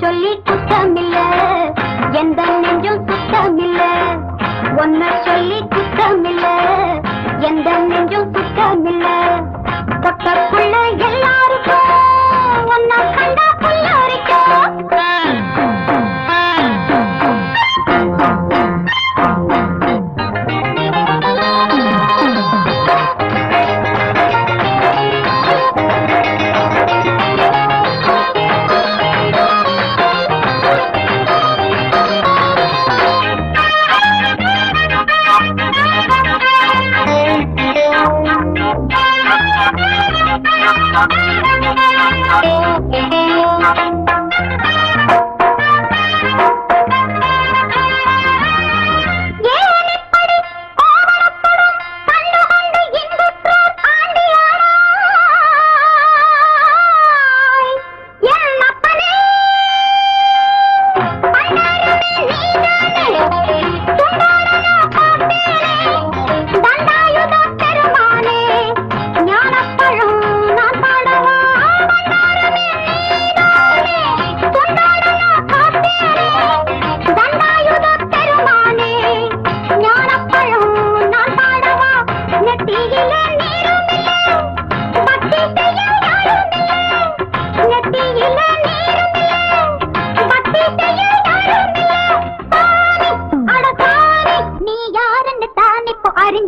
சொல்லி குத்தமில்ல எந்த நெஞ்சும் சுத்தமில்ல ஒன்ன சொல்லி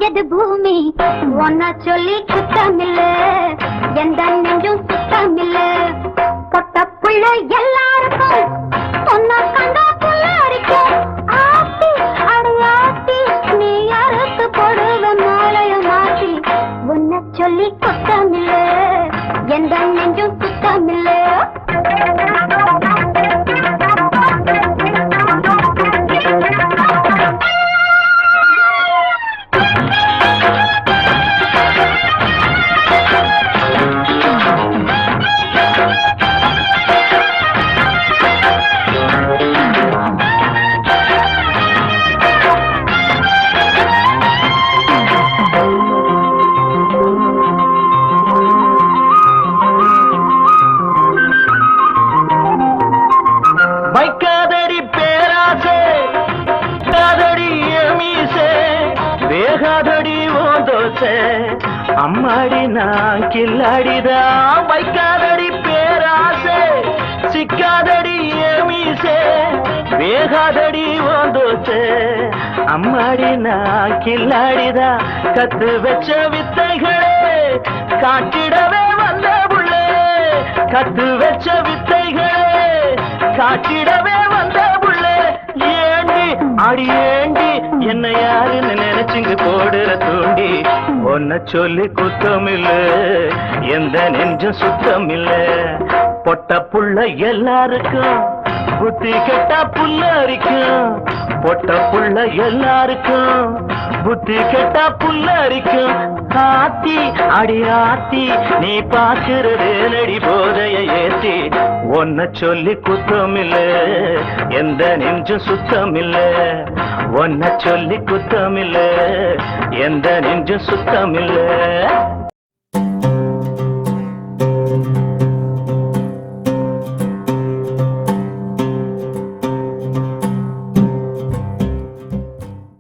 இப்போ பூமி? ஒன்ன சொல்லி சுத்தமில்ல எந்த நெஞ்சும் சுத்தமில்ல. பொட்ட புள்ள எல்லாருக்கும் ஒன்னா கண்டா புல்லாரிக்கும் ஆத்தி அடையாத்தி நீ யாருக்கு போடுவ சொல்லி குத்தமில்ல அம்மாடி நான் கில்லாடிதான் வைக்காதடி பேராசே சிக்காதடி ஏமீசே வேகாதடி ஓந்தோசே. அம்மாடி நான் கில்லாடிதான் கத்து வச்ச வித்தைகளே காட்டிடவே வந்த புள்ளே. கத்து வச்ச வித்தைகளே காட்டிடவே வந்த புள்ளே. ஏண்டி அடியேண்டி என்ன யாருன்னு நினைச்சுங்க போடுற தூண்டி. ஒன்ன சொல்லி குத்தமில்ல. எந்த நெஞ்சும் சுத்தம் இல்ல பொட்ட புள்ள எல்லாருக்கும் புத்தி கெட்டா புல்ல அரிக்கும். பொட்ட புள்ள எல்லாருக்கும் புத்தி கெட்டா புல்ல அரிக்கும். காத்தி அடி ஆத்தி நீ பாக்குறது நடி போதைய ஏத்தி. ஒன்ன சொல்லி குத்தம் இல்ல எந்த நெஞ்சும் சுத்தம் இல்ல ஒன்ன சொல்லி குத்தம் இல்ல எந்த நெஞ்சும் சுத்தம் இல்லை